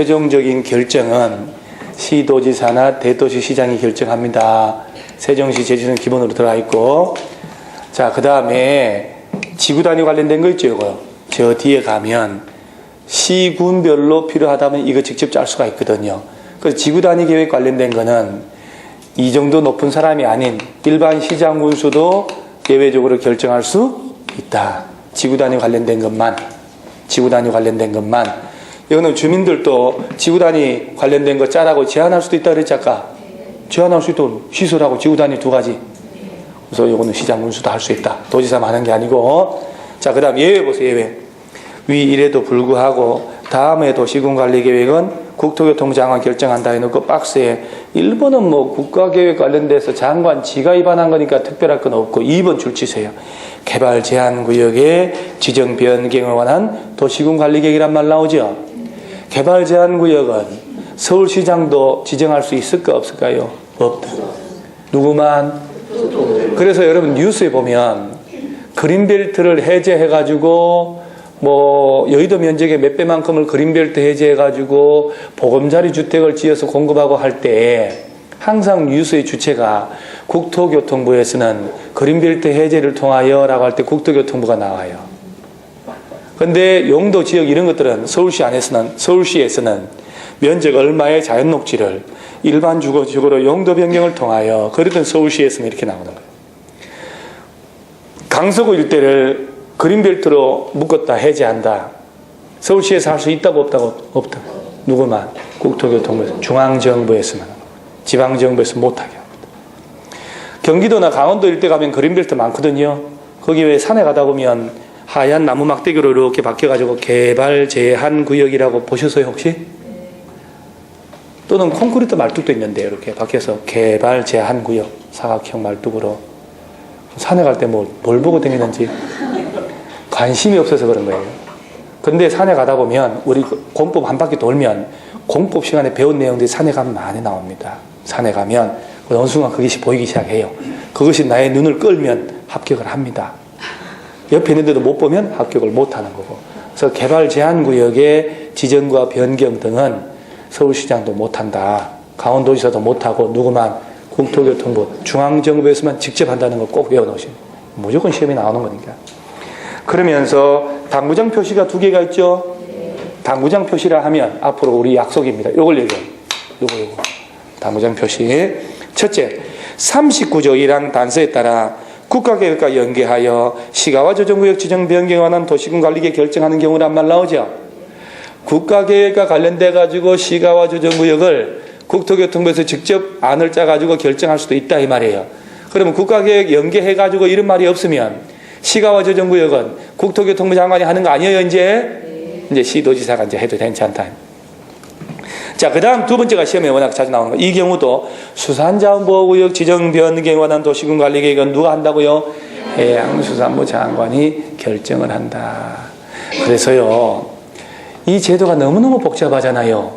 최종적인 결정은 시도지사나 대도시 시장이 결정합니다. 세종시 제주는 기본으로 들어가 있고, 자, 그 다음에 지구 단위 관련된 거 있죠, 이거. 저 뒤에 가면 시군별로 필요하다면 이거 직접 짤 수가 있거든요. 그래서 지구 단위 계획 관련된 거는 이 정도 높은 사람이 아닌 일반 시장 군수도 예외적으로 결정할 수 있다. 지구 단위 관련된 것만, 지구 단위 관련된 것만. 이거는 주민들도 지구 단위 관련된 거 짜라고 제안할 수도 있다 그랬지 아까. 제안할 수 있도록 시설하고 지구 단위 두 가지. 그래서 이거는 시장 군수도 할 수 있다. 도지사만 하는 게 아니고. 자, 그 다음 예외 보세요, 예외. 위 이래도 불구하고 다음에 도시군관리계획은 국토교통부 장관 결정한다 해놓고 박스에 1번은 뭐 국가계획 관련돼서 장관 지가 위반한 거니까 특별할 건 없고 2번 줄 치세요. 개발 제한 구역의 지정 변경을 관한 도시군 관리계획이란 말 나오죠. 개발 제한 구역은 서울시장도 지정할 수 있을까 없을까요? 없다. 누구만? 그래서 여러분 뉴스에 보면 그린벨트를 해제해가지고 뭐 여의도 면적의 몇 배만큼을 그린벨트 해제해가지고 보금자리 주택을 지어서 공급하고 할 때 항상 뉴스의 주체가 국토교통부에서는 그린벨트 해제를 통하여라고 할 때 국토교통부가 나와요. 근데 용도 지역 이런 것들은 서울시 안에서는 서울시에서는 면적 얼마의 자연 녹지를 일반 주거 지역으로 용도 변경을 통하여 그러던 서울시에서는 이렇게 나오는 거예요. 강서구 일대를 그린벨트로 묶었다 해제한다. 서울시에서 할 수 있다고 없다고 없다. 누구만 국토교통부에서 중앙정부에서만 지방정부에서 못하게 합니다. 경기도나 강원도 일대 가면 그린벨트 많거든요. 거기 왜 산에 가다 보면 하얀 나무 막대기로 이렇게 바뀌어가지고 개발 제한 구역이라고 보셨어요 혹시? 또는 콘크리트 말뚝도 있는데 이렇게 바뀌어서 개발 제한 구역 사각형 말뚝으로 산에 갈때뭐뭘 보고 다니는지 관심이 없어서 그런 거예요. 근데 산에 가다 보면 우리 그 공법 한 바퀴 돌면 공법 시간에 배운 내용들이 산에 가면 많이 나옵니다. 산에 가면 어느 순간 그것이 보이기 시작해요. 그것이 나의 눈을 끌면 합격을 합니다. 옆에 있는데도 못 보면 합격을 못 하는 거고. 그래서 개발 제한 구역의 지정과 변경 등은 서울시장도 못 한다. 강원도지사도 못 하고 누구만 국토교통부 중앙정부에서만 직접 한다는 거 꼭 외워 놓으시면 무조건 시험에 나오는 거니까. 그러면서 당구장 표시가 두 개가 있죠. 당구장 표시라 하면 앞으로 우리 약속입니다. 요걸 얘기해요. 요거 요거. 당구장 표시. 첫째, 39조 1항 단서에 따라 국가계획과 연계하여 시가와 조정구역 지정 변경에 관한 도시군 관리계 결정하는 경우란 말 나오죠. 국가계획과 관련돼 가지고 시가와 조정구역을 국토교통부에서 직접 안을 짜 가지고 결정할 수도 있다 이 말이에요. 그러면 국가계획 연계해 가지고 이런 말이 없으면 시가와 조정구역은 국토교통부 장관이 하는 거 아니에요 이제 이제 시도지사가 이제 해도 괜찮다. 자, 그 다음 두 번째가 시험에 워낙 자주 나오는 거. 이 경우도 수산자원보호구역 지정 변경에 관한 도시군 관리 계획은 누가 한다고요? 해양수산부 장관이 결정을 한다. 그래서요, 이 제도가 너무너무 복잡하잖아요.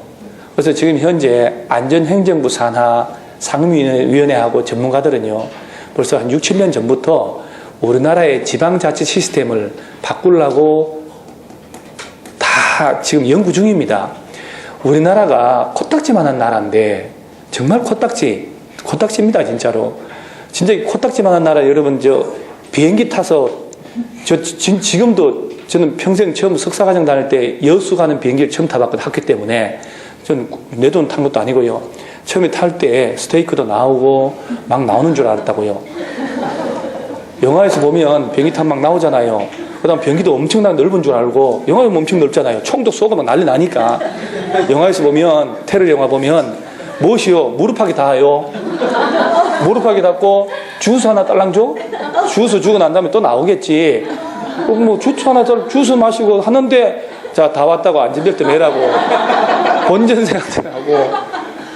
그래서 지금 현재 안전행정부 산하 상임위원회하고 전문가들은요, 벌써 한 6, 7년 전부터 우리나라의 지방자치 시스템을 바꾸려고 다 지금 연구 중입니다. 우리나라가 코딱지만한 나라인데 정말 코딱지, 코딱지입니다 진짜로. 진짜 코딱지만한 나라 여러분 저 비행기 타서 저 지, 지금도 저는 평생 처음 석사과정 다닐 때 여수 가는 비행기를 처음 타봤거든요 학교 때문에 저는 내 돈 탄 것도 아니고요. 처음에 탈 때 스테이크도 나오고 막 나오는 줄 알았다고요. 영화에서 보면 비행기 타면 막 나오잖아요. 그 다음 비행기도 엄청나게 넓은 줄 알고 영화에 엄청 넓잖아요. 총도 쏘고 막 난리 나니까 영화에서 보면 테러 영화 보면 무엇이요? 무릎하기 닿아요. 무릎하기 닿고 주스 하나 딸랑 줘? 주스 주고 난 다음에 또 나오겠지. 뭐 주스 하나 딸 주스 마시고 하는데 자 다 왔다고 안전벨트 매라고 본전 생각하고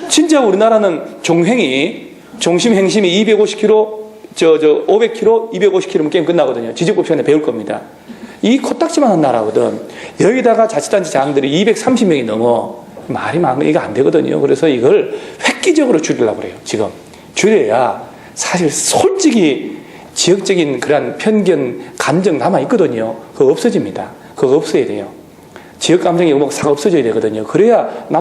진짜 우리나라는 종횡이 종심 행심이 250km 저, 저, 500km, 250km면 게임 끝나거든요. 지적법 시간에 배울 겁니다. 이 코딱지만한 나라거든. 여기다가 자치단체 장들이 230명이 넘어. 말이 많은 이거 안 되거든요. 그래서 이걸 획기적으로 줄이려고 그래요. 지금. 줄여야 사실 솔직히 지역적인 그런 편견, 감정 남아 있거든요. 그거 없어집니다. 그거 없어야 돼요. 지역 감정이 싹 없어져야 되거든요. 그래야